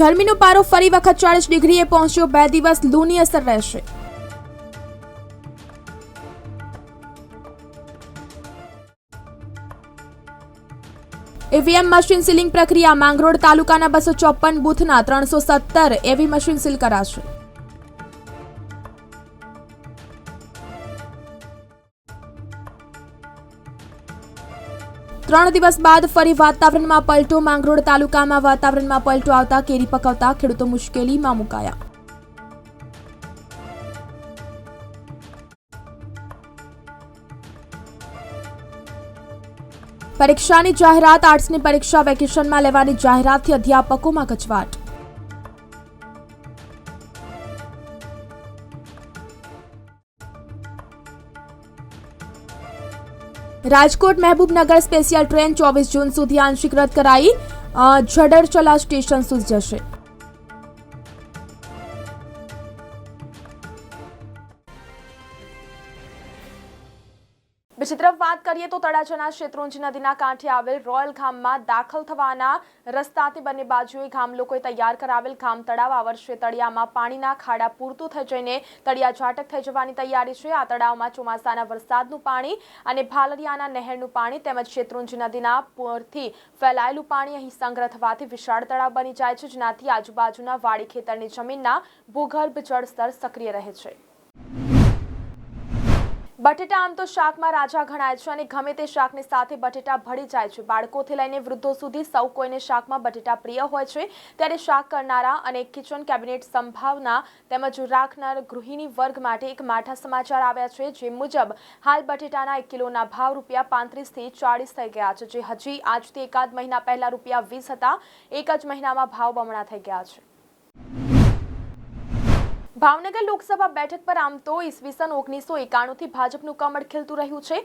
ગરમીનો પારો ફરી વખત ચાળીસ ડિગ્રીએ પહોંચ્યો. બે દિવસ લૂની અસર રહેશે. ઈવીએમ મશીન સીલિંગ પ્રક્રિયા માંગરોળ તાલુકાના બસો ચોપન બુથના ત્રણસો સત્તર એવી મશીન સીલ કરાશે. ત્રણ દિવસ બાદ ફરી વાતાવરણમાં પલટો, માંગરોળ તાલુકામાં વાતાવરણમાં પલટો આવતા, કેરી પકવતા ખેડૂતો મુશ્કેલીમાં મુકાયા. પરીક્ષાની જાહેરાત, આર્ટ્સની પરીક્ષા વેકેશનમાં લેવાની જાહેરાતથી અધ્યાપકોમાં કચવાટ રાજકોટ મહેબૂબનગર સ્પેશિયલ ટ્રેન ચોવીસ જૂન સુધી આંશિક રદ કરાઈ જડરચલા સ્ટેશન સુધી જશે. કરીએ તો તળાજાના શેત્રુંજી નદીના કાંઠે આવેલ રોયલ ગામમાં દાખલ થવાના રસ્તાથી બંને બાજુએ ગામ લોકોએ તૈયાર કરાવેલ ગામ તળાવ આ વર્ષે તળિયામાં પાણીના ખાડા પૂરતું થઈ જઈને તળિયા ઝાટક થઈ જવાની તૈયારી છે. આ તળાવમાં ચોમાસાના વરસાદનું પાણી અને ભાલરિયાના નહેરનું પાણી તેમજ શેત્રુંજી નદીના પૂરથી ફેલાયેલું પાણી અહીં સંગ્રહ થવાથી વિશાળ તળાવ બની જાય છે, જેનાથી આજુબાજુના વાડી ખેતરની જમીનના ભૂગર્ભ જળસ્તર સક્રિય રહે છે. બટેટા આમ તો શાકમાં રાજા ગણાય છે અને ગમે તે શાકની સાથે બટેટા ભળી જાય છે. બાળકોથી લઈને વૃદ્ધો સુધી સૌ કોઈને શાકમાં બટેટા પ્રિય હોય છે. ત્યારે શાક કરનારા અને કિચન કેબિનેટ સંભાવના તેમજ રાખનાર ગૃહિણી વર્ગ માટે એક માઠા સમાચાર આવ્યા છે, જે મુજબ હાલ બટેટાના એક કિલોના ભાવ રૂપિયા પાંત્રીસથી ચાળીસ થઈ ગયા છે, જે હજી આજથી એકાદ મહિના પહેલા રૂપિયા વીસ હતા. એક જ મહિનામાં ભાવ બમણા થઈ ગયા છે. ભાવનગર લોકસભા બેઠક પર આમ તો ઈસવીસન ઓગણીસો એકાણુંથી ભાજપનું કમળ ખીલતું રહ્યું છે.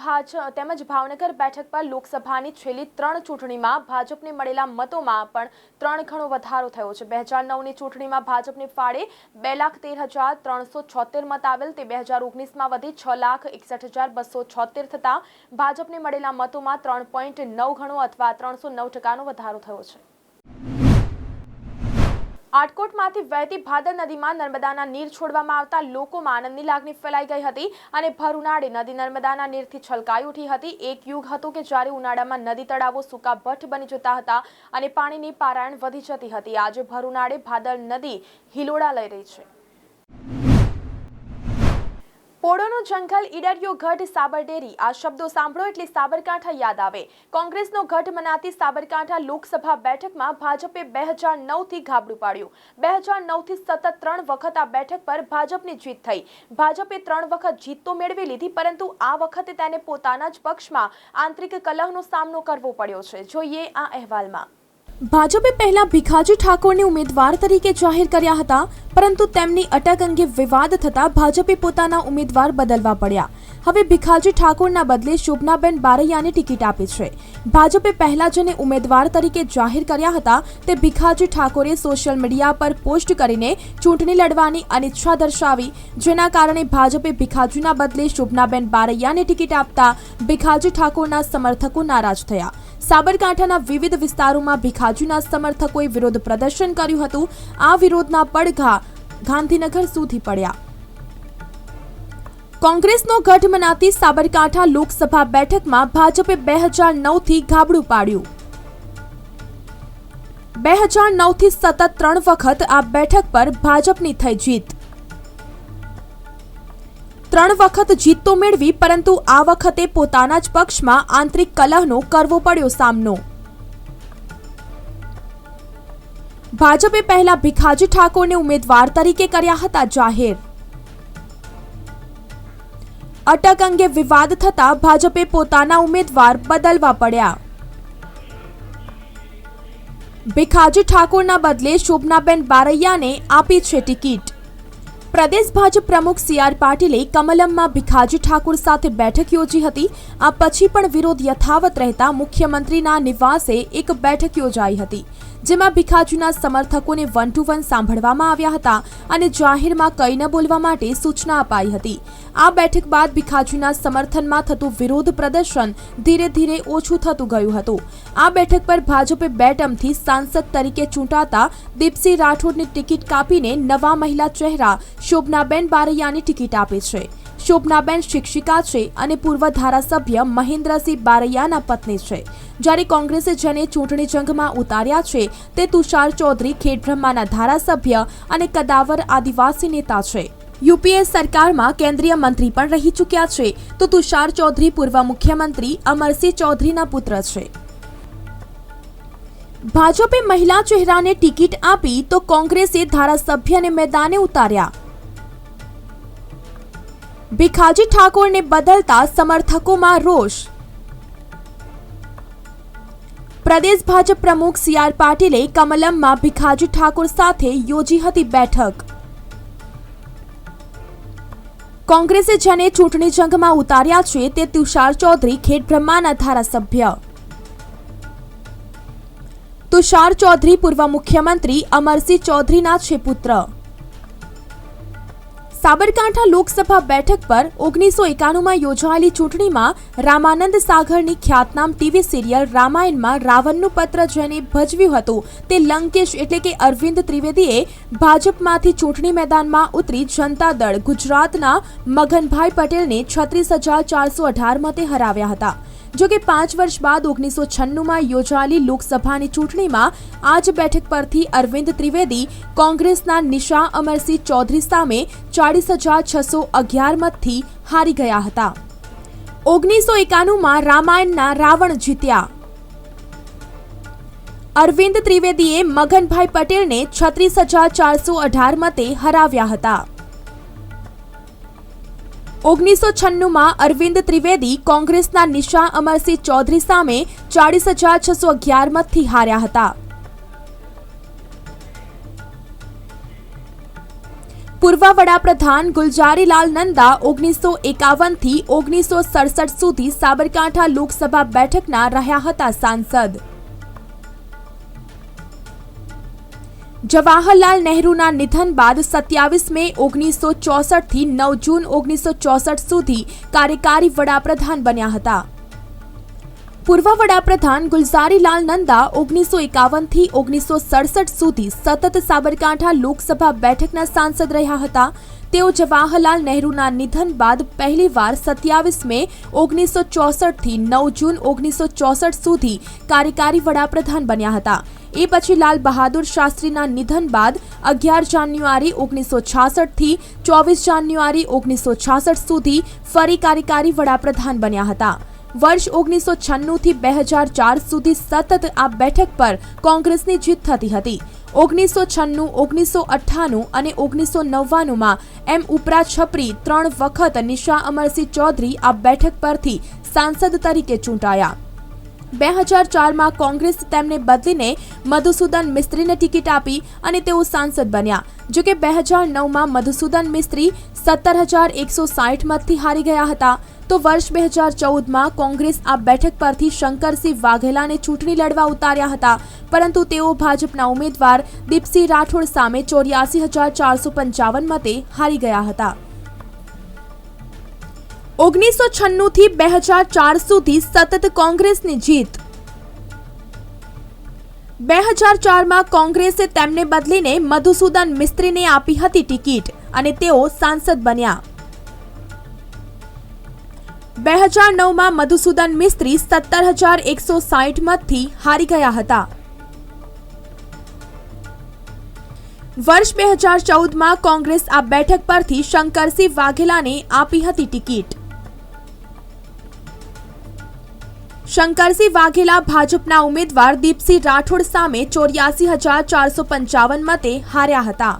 ભાજ, તેમજ ભાવનગર બેઠક પર લોકસભાની છેલ્લી ત્રણ ચૂંટણીમાં ભાજપને મળેલા મતોમાં પણ ત્રણ ગણો વધારો થયો છે. બે હજાર નવની ચૂંટણીમાં ભાજપને ફાળે બે લાખ તેર હજાર ત્રણસો છોતેર મત આવેલ તે બે હજાર ઓગણીસમાં વધી છ લાખ એકસઠ હજાર બસો છોતેર થતાં ભાજપને મળેલા મતોમાં ત્રણ પોઈન્ટ નવ ગણો અથવા ત્રણસો નવ ટકાનો વધારો થયો છે. આટકોટમાંથી વહેતી ભાદર નદીમાં નર્મદાના નીર છોડવામાં આવતા લોકોમાં આનંદની લાગણી ફેલાઈ ગઈ હતી અને ભર ઉનાળે નદી નર્મદાના નીરથી છલકાઈ ઉઠી હતી. એક યુગ હતો કે જ્યારે ઉનાળામાં નદી તળાવો સૂકા ભઠ્ઠ બની જતા હતા અને પાણીની પારાયણ વધી જતી હતી. આજે ભર ઉનાળે ભાદર નદી હિલોડા લઈ રહી છે. પોળોનું જંગલ ઈડરિયો ગઢ સાબરડેરી. આ શબ્દો સાંભળો એટલે સાબરકાંઠા યાદ આવે. કોંગ્રેસનો ગઢ મનાતી સાબરકાંઠા લોકસભા બેઠકમાં ભાજપે બે હજાર નવથી ગાબડું પાડ્યું. બે હજાર નવથી સતત ત્રણ વખત આ બેઠક પર ભાજપની જીત થઈ. ભાજપે ત્રણ વખત જીત તો મેળવી લીધી, પરંતુ આ વખતે તેને પોતાના જ પક્ષમાં આંતરિક કલહનો સામનો કરવો પડ્યો છે. જોઈએ આ અહેવાલમાં. ભાજપે પહેલા ભીખાજી ઠાકોરને ઉમેદવાર તરીકે જાહેર કર્યા હતા, પરંતુ તેમની અટક અંગે વિવાદ થતા ભાજપે પોતાના ઉમેદવાર બદલવા પડ્યા. હવે ભીખાજી ઠાકોરના બદલે શોભનાબેન બારૈયાને ટિકિટ આપી છે. ભાજપે પહેલા જેને ઉમેદવાર તરીકે જાહેર કર્યા હતા, તે ભીખાજી ઠાકોરે સોશિયલ મીડિયા પર પોસ્ટ કરીને ચૂંટણી લડવાની અનિચ્છા દર્શાવી, જેના કારણે ભાજપે ભીખાજીના બદલે શોભનાબેન બારૈયાને ટિકિટ આપતા ભીખાજી ઠાકોરના સમર્થકો નારાજ થયા. સાબરકાંઠાના વિવિધ વિસ્તારોમાં ભીખાજીના સમર્થકોએ વિરોધ પ્રદર્શન કર્યું હતું. આ વિરોધના પડઘા ગાંધીનગર સુધી પડ્યા. કોંગ્રેસનો ગઢ મનાતી સાબરકાંઠા લોકસભા બેઠકમાં ભાજપે બે હજાર નવથી ગાબડું પાડ્યું. બે હજાર નવથી સતત ત્રણ વખત આ બેઠક પર ભાજપની થઈ જીત. ત્રણ વખત જીત તો મેળવી, પરંતુ આ વખતે પોતાના જ પક્ષમાં આંતરિક કલહનો કરવો પડ્યો સામનો. ભાજપે પહેલા ભીખાજી ઠાકોરને ઉમેદવાર તરીકે કર્યા હતા જાહેર. અટક અંગે વિવાદ થતા ભાજપે પોતાના ઉમેદવાર બદલવા પડ્યા. ભીખાજી ઠાકોરના બદલે શોભનાબેન બારૈયાને આપી છે ટિકિટ. પ્રદેશ ભાજપ પ્રમુખ સી આર પાટીલે કમલમમાં ભીખાજી ઠાકુર સાથે બેઠક યોજી હતી. આ પછી પણ વિરોધ યથાવત રહેતા મુખ્યમંત્રીના નિવાસે એક બેઠક યોજાઈ હતી. જેમાં ભીખાજીના સમર્થકોને વન ટુ વન સાંભળવામાં આવ્યા હતા અને જાહેરમાં કંઈ ન બોલવા માટે સૂચના અપાઈ હતી. આ બેઠક બાદ ભીખાજીના સમર્થનમાં થતું વિરોધ પ્રદર્શન ધીરે ધીરે ઓછું થતું ગયું હતું. આ બેઠક પર ભાજપે બે ટર્મથી સાંસદ તરીકે ચૂંટાતા દીપસિંહ રાઠોડની ટિકિટ કાપીને નવા મહિલા ચહેરા શોભનાબેન બારૈયાની ટિકિટ આપી છે. શોભનાબેન શિક્ષિકા છે અને પૂર્વ ધારાસભ્ય મહેન્દ્રસિંહ બારૈયાના પત્ની છે. જ્યારે કોંગ્રેસે જેને ચૂંટણી જંગમાં ઉતાર્યા છે, તે તુષાર ચૌધરી ખેડબ્રહ્માના ધારાસભ્ય અને કદાવર આદિવાસી નેતા છે. યુપીએ સરકારમાં કેન્દ્રીય મંત્રી પણ રહી ચૂક્યા છે, તો તુષાર ચૌધરી પૂર્વ મુખ્યમંત્રી અમરસિંહ ચૌધરીના પુત્ર છે. ભાજપે મહિલા ચહેરાને ટિકિટ આપી તો કોંગ્રેસે ધારાસભ્યને મેદાને ઉતાર્યા. ભીખાજી ઠાકોરને બદલતા સમર્થકોમાં રોષ. પ્રદેશ ભાજપ પ્રમુખ સી આર પાટીલે કમલમમાં ભીખાજી ઠાકોર સાથે યોજી હતી બેઠક. કોંગ્રેસે જેને ચૂંટણી જંગમાં ઉતાર્યા છે તે તુષાર ચૌધરી ખેડબ્રહ્માના ધારાસભ્ય. તુષાર ચૌધરી પૂર્વ મુખ્યમંત્રી અમરસિંહ ચૌધરીના છે પુત્ર. સાબરકાંઠા લોકસભા બેઠક પર ઓગણીસો એકાણુંમાં યોજાયેલી ચૂંટણીમાં રામાનંદ સાગરની ખ્યાતનામ ટીવી સિરિયલ રામાયણમાં રાવણનું પત્ર જેને ભજવ્યું હતું તે લંકેશ એટલે કે અરવિંદ ત્રિવેદીએ ભાજપમાંથી ચૂંટણી મેદાનમાં ઉતરી જનતા દળ ગુજરાતના મગનભાઈ પટેલને છત્રીસ હજાર ચારસો અઢાર મતે હરાવ્યા હતા. જો કે પાંચ વર્ષ બાદ ઓગણીસો છન્નુંમાં યોજાયેલી લોકસભાની ચૂંટણીમાં આ જ બેઠક પરથી અરવિંદ ત્રિવેદી કોંગ્રેસના નિશા અમરસિંહ ચૌધરી સામે ચાળીસ હજાર છસો અગિયાર મતથી હારી ગયા હતા. ઓગણીસો એકાણુંમાં રામાયણના રાવણ જીત્યા. અરવિંદ ત્રિવેદીએ મગનભાઈ પટેલને છત્રીસ હજાર ચારસો અઢાર મતે હરાવ્યા હતા. ઓગણીસો છન્નુંમાં અરવિંદ ત્રિવેદી કોંગ્રેસના નિશા અમરસિંહ ચૌધરી સામે ચાળીસ હજાર છસો અગિયાર મતથી હાર્યા હતા. પૂર્વ વડાપ્રધાન ગુલજારીલાલ નંદા ઓગણીસો એકાવનથી ઓગણીસો સડસઠ સુધી સાબરકાંઠા લોકસભા બેઠકના રહ્યા હતા સાંસદ. જવાહરલાલ નહેરુના નિધન બાદ સત્યાવીસ મે ઓગણીસો ચોસઠથી નવ જૂન ઓગણીસો ચોસઠ સુધી કાર્યકારી વડાપ્રધાન બન્યા હતા. પૂર્વ વડાપ્રધાન ગુલઝારીલાલ નંદા ઓગણીસો એકાવનથી ઓગણીસો સડસઠ સુધી સતત સાબરકાંઠા લોકસભા બેઠકના સાંસદ રહ્યા હતા. તેઓ જવાહરલાલ નહેરુના નિધન બાદ પહેલીવાર સત્યાવીસ મે ઓગણીસો ચોસઠથી નવ જૂન ઓગણીસો ચોસઠ સુધી કાર્યકારી વડાપ્રધાન બન્યા હતા. એ પછી લાલ બહાદુર શાસ્ત્રીના નિધન બાદ અગિયાર જાન્યુઆરી ઓગણીસો છાસઠથી ચોવીસ જાન્યુઆરી ઓગણીસો છાસઠ સુધી ફરી કાર્યકારી વડાપ્રધાન બન્યા હતા. વર્ષ ઓગણીસો છન્નુંથી બે હજાર ચાર સુધી સતત આ બેઠક પર કોંગ્રેસની જીત થતી હતી. ઓગણીસો છન્નું, ઓગણીસો અઠ્ઠાણું અને ઓગણીસો નવ્વાણુંમાં એમ ઉપરા છપરી ત્રણ વખત નિશા અમરસિંહ ચૌધરી આ બેઠક પરથી સાંસદ તરીકે ચૂંટાયા. બે હજાર ચારમાં કોંગ્રેસ તેમને બદલીને મધુસૂદન મિસ્ત્રીને ટિકિટ આપી અને તેઓ સાંસદ બન્યા. જો કે બે હજાર નવમાં મધુસૂદન મિસ્ત્રી સત્તર હજાર એકસો સાઠ મતથી હારી ગયા હતા. તો વર્ષ બે હજાર ચૌદમાં કોંગ્રેસ આ બેઠક પરથી શંકરસિંહ વાઘેલાને ચૂંટણી લડવા ઉતાર્યા હતા. પરંતુ તેઓ ભાજપના ઉમેદવાર દીપસિંહ રાઠોડ સામે ચોર્યાસી હજાર ચારસો પંચાવન મતે હારી ગયા હતા. ઓગણીસો છન્નુંથી બે હજાર ચાર સુધી સતત કોંગ્રેસની જીત. બે હજાર ચારમાં કોંગ્રેસે તેમને બદલીને મધુસૂદન મિસ્ત્રીને આપી હતી ટિકિટ અને તેઓ સાંસદ બન્યા. બે હજાર નવમાં મધુસૂદન મિસ્ત્રી સત્તર હજાર એકસો સાઠ મતથી હારી ગયા હતા. વર્ષ બે હજાર ચૌદમાં કોંગ્રેસ આ બેઠક પરથી શંકરસિંહ વાઘેલાને આપી હતી ટિકિટ. શંકરસિંહ વાઘેલા ભાજપના ઉમેદવાર દીપસિંહ રાઠોડ સામે ચોર્યાસી હજાર ચારસો પંચાવન મતે હાર્યા હતા.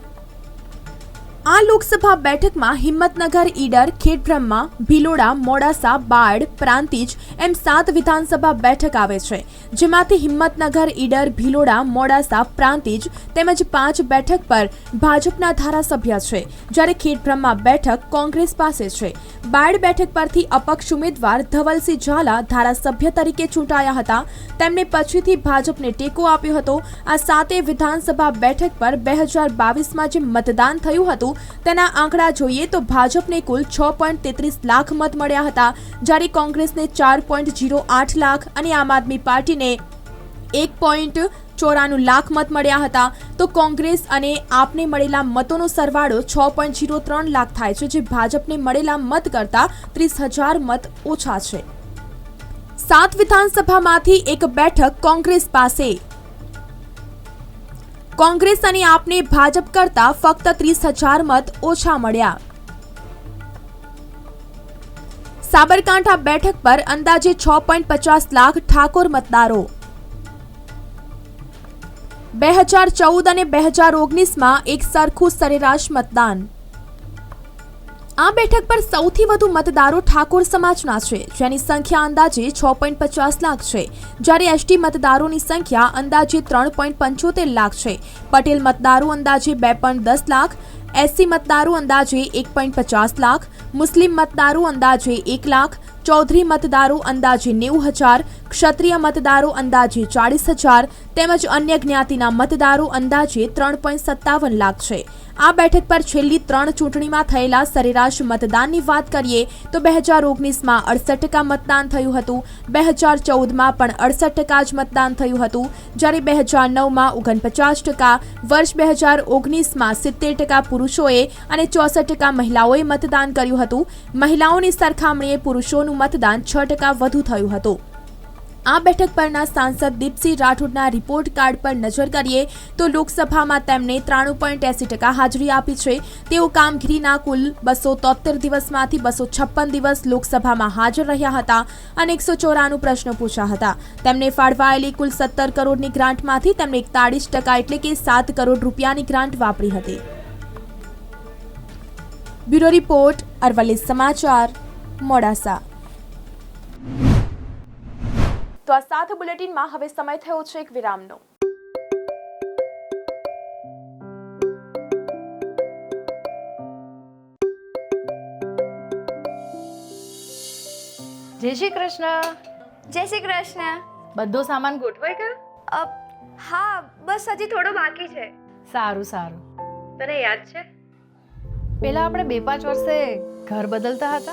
આ લોકસભા બેઠકમાં હિંમતનગર, ઈડર, ખેડબ્રહ્મા, ભિલોડા, મોડાસા બાળ પ્રાંતિજ એમ સાત વિધાનસભા બેઠક આવે છે. જેમાંથી હિંમતનગર, ઈડર, ભિલોડા, મોડાસા, પ્રાંતિજ તેમજ પાંચ બેઠક પર ભાજપના ધારાસભ્ય છે. જ્યારે ખેડબ્રહ્મા બેઠક કોંગ્રેસ પાસે છે. બાળ બેઠક પરથી અપક્ષ ઉમેદવાર ધવલસિંહ ઝાલા ધારાસભ્ય તરીકે ચૂંટાયા હતા. તેમણે પછીથી ભાજપને ટેકો આપ્યો હતો. આ સાતે વિધાનસભા બેઠક પર બે હજાર બાવીસમાં જે મતદાન થયું હતું તેના આંકડા જોઈએ તો ભાજપને કુલ છ પોઈન્ટ તેત્રીસ લાખ મત મળ્યા હતા. જ્યારે કોંગ્રેસને ચાર પોઈન્ટ જીરો આઠ લાખ અને આમ આદમી પાર્ટીને એક પોઈન્ટ ચોરાણું લાખ મત મળ્યા હતા. તો કોંગ્રેસ અને આપને મળેલા મતોનો સરવાળો છ પોઈન્ટ જીરો ત્રણ લાખ થાય છે, જે ભાજપને મળેલા મત કરતાં ત્રીસ હજાર મત ઓછા છે. સાત વિધાનસભામાંથી એક બેઠક કોંગ્રેસ પાસે. કોંગ્રેસ અને આપને ભાજપ કરતા ફક્ત ત્રીસ હજાર મત ઓછા મળ્યા. સાબરકાંઠા બેઠક પર અંદાજે છ પોઈન્ટ પચાસ લાખ ઠાકોર મતદારો. બે હજાર ચૌદ અને બે હજાર ઓગણીસમાં એક સરખું સરેરાશ મતદાન. આ બેઠક પર સૌથી વધુ મતદારો ઠાકોર સમાજના છે, જેની સંખ્યા અંદાજે છ પોઈન્ટ પચાસ લાખ છે. જ્યારે એસટી મતદારોની સંખ્યા અંદાજે ત્રણ પોઈન્ટ પંચોતેર લાખ છે. પટેલ મતદારો અંદાજે બે પોઈન્ટ દસ લાખ એસસી મતદારો અંદાજે એક પોઈન્ટ પચાસ લાખ, મુસ્લિમ મતદારો અંદાજે એક લાખ, ચૌધરી મતદારો અંદાજે નેવું હજાર ક્ષત્રિય મતદારો અંદાજે ચાળીસ હજાર તેમજ અન્ય જ્ઞાતિના મતદારો અંદાજે ત્રણ પોઈન્ટ સત્તાવન લાખ છે. આ બેઠક પર છેલ્લી ત્રણ ચૂંટણીમાં થયેલા સરેરાશ મતદાનની વાત કરીએ તો બે હજાર ઓગણીસમાં અડસઠ ટકા મતદાન થયું હતું, બે હજાર ચૌદમાં પણ અડસઠ ટકા જ મતદાન થયું હતું, જ્યારે બે હજાર નવમાં ઓગણપચાસ ટકા, વર્ષ બે હજાર ઓગણીસમાં સિત્તેર ટકા પુરુષોએ અને ચોસઠ ટકા મહિલાઓએ મતદાન કર્યું હતું. મહિલાઓની સરખામણીએ પુરુષોનું મતદાન છ ટકા વધુ થયું હતું. આ બેઠક પરના સાંસદ દીપસિંહ રાઠોડના રિપોર્ટ કાર્ડ પર નજર કરીએ તો લોકસભામાં તેમણે ત્રાણું પોઈન્ટ એસી ટકા હાજરી આપી છે. તેઓ કામગીરીના કુલ બસો તોતેર દિવસમાંથી બસો છપ્પન દિવસ લોકસભામાં હાજર રહ્યા હતા અને એકસો ચોરાણું પ્રશ્નો પૂછ્યા હતા. તેમને ફાળવાયેલી કુલ સત્તર કરોડની ગ્રાન્ટમાંથી તેમણે એકતાળીસ ટકા એટલે કે સાત કરોડ રૂપિયાની ગ્રાન્ટ વાપરી હતી. બ્યુરો રિપોર્ટ અરવલ્લી સમાચાર મોડાસા. તો આ સાથ બુલેટિનમાં હવે સમય થયો છે એક વિરામનો. જય શ્રી કૃષ્ણ. જય શ્રી કૃષ્ણ. બધો સામાન ગોઠવાય ગયો હા બસ હજી થોડો બાકી છે. સારું સારું. તને યાદ છે? પેલા આપણે બે પાંચ વર્ષે ઘર બદલતા હતા?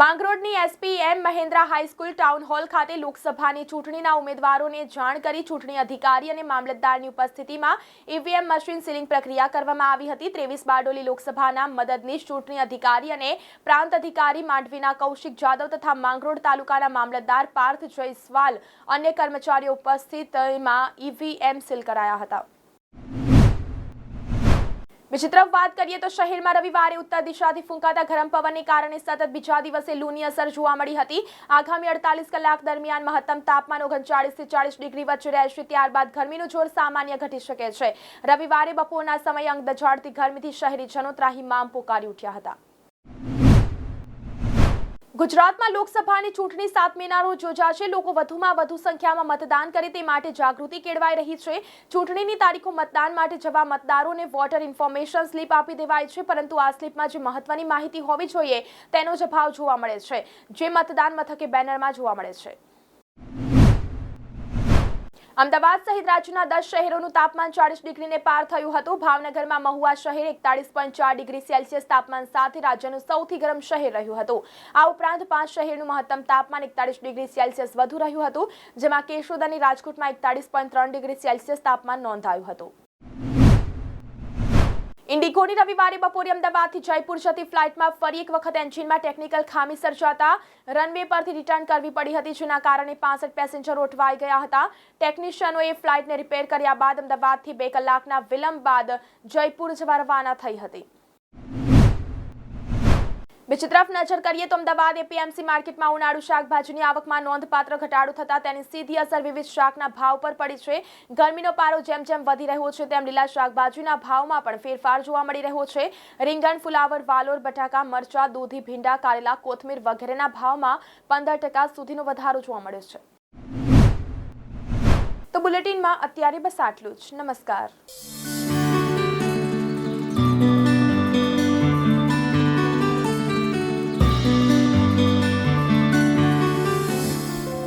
માંગરોળની SP M Mahendra high school town hall ખાતે લોકસભાની ચૂંટણીના ઉમેદવારોને જાણ કરી ચૂંટણી અધિકારી અને મામલતદારની ઉપસ્થિતિમાં ઈવીએમ મશીન સીલિંગ પ્રક્રિયા કરવામાં આવી હતી. ત્રેવીસ બારડોલી લોકસભાના મદદનીશ ચૂંટણી અધિકારી અને પ્રાંત અધિકારી માંડવીના કૌશિક જાદવ તથા માંગરોળ તાલુકાના મામલતદાર પાર્થ જયસ્વાલ અન્ય કર્મચારીઓ ઉપસ્થિતિમાં ઈવીએમ સીલ કરાયા હતા. બીજી તરફ વાત કરીએ તો શહેરમાં રવિવારે ઉત્તર દિશાથી ફૂંકાતા ગરમ પવનને કારણે સતત બીજા દિવસે લૂની અસર જોવા મળી હતી. આગામી અડતાલીસ કલાક દરમિયાન મહત્તમ તાપમાન ઓગણચાળીસથી ચાળીસ ડિગ્રી વચ્ચે રહેશે, ત્યારબાદ ગરમીનું જોર સામાન્ય ઘટી શકે છે. રવિવારે બપોરના સમયે અંગ દજાડતી ગરમીથી શહેરીજનો ત્રાહીમામ પોકારી ઉઠ્યા હતા. ગુજરાતમાં લોકસભાની ચૂંટણી સાત મેના રોજ યોજાશે. લોકો વધુમાં વધુ સંખ્યામાં મતદાન કરે તે માટે જાગૃતિ કેળવાઈ રહી છે. ચૂંટણીની તારીખો મતદાન માટે જવા મતદારોને વોટર ઇન્ફોર્મેશન સ્લીપ આપી દેવાય છે, પરંતુ આ સ્લીપમાં જે મહત્વની માહિતી હોવી જોઈએ તેનો જ અભાવ જોવા મળે છે. જે મતદાન મથકે બેનરમાં જોવા મળે છે. અમદાવાદ સહિત રાજ્યના દસ શહેરોનું તાપમાન ચાળીસ ડિગ્રીને પાર થયું હતું. ભાવનગરમાં મહુવા શહેર એકતાળીસ પોઈન્ટ ચાર ડિગ્રી સેલ્સિયસ તાપમાન સાથે રાજ્યનું સૌથી ગરમ શહેર રહ્યું હતું. આ ઉપરાંત પાંચ શહેરનું મહત્તમ તાપમાન એકતાળીસ ડિગ્રી સેલ્સિયસ વધુ રહ્યું હતું, જેમાં કેશોદ અને રાજકોટમાં એકતાળીસ પોઈન્ટ ત્રણ ડિગ્રી સેલ્સિયસ તાપમાન નોંધાયું હતું. ઇન્ડિગોની રવિવારે બપોરે અમદાવાદથી જયપુર જતી ફ્લાઇટમાં ફરી એક વખત એન્જિનમાં ટેકનિકલ ખામી સર્જાતા રનવે પરથી રિટર્ન કરવી પડી હતી, જેના કારણે પાસઠ પેસેન્જરો અટવાઈ ગયા હતા. ટેકનિશિયનોએ ફ્લાઇટને રિપેર કર્યા બાદ અમદાવાદથી બે કલાકના વિલંબ બાદ જયપુર જવા રવાના થઈ હતી. બીજી તરફ નજર કરીએ તો અમદાવાદ એપીએમસી માર્કેટમાં ઉનાળુ શાકભાજીની આવકમાં નોંધપાત્ર ઘટાડો થતાં તેની સીધી અસર વિવિધ શાકના ભાવ પર પડી છે. ગરમીનો પારો જેમ જેમ વધી રહ્યો છે, તેમ લીલા શાકભાજીના ભાવમાં પણ ફેરફાર જોવા મળી રહ્યો છે. રીંગણ, ફુલાવર, વાલોર, બટાકા, મરચા, દૂધી, ભીંડા, કારેલા, કોથમીર વગેરેના ભાવમાં પંદર ટકા સુધીનો વધારો જોવા મળ્યો છે. તો બુલેટિનમાં અત્યારે બસ આટલું જ. નમસ્કાર.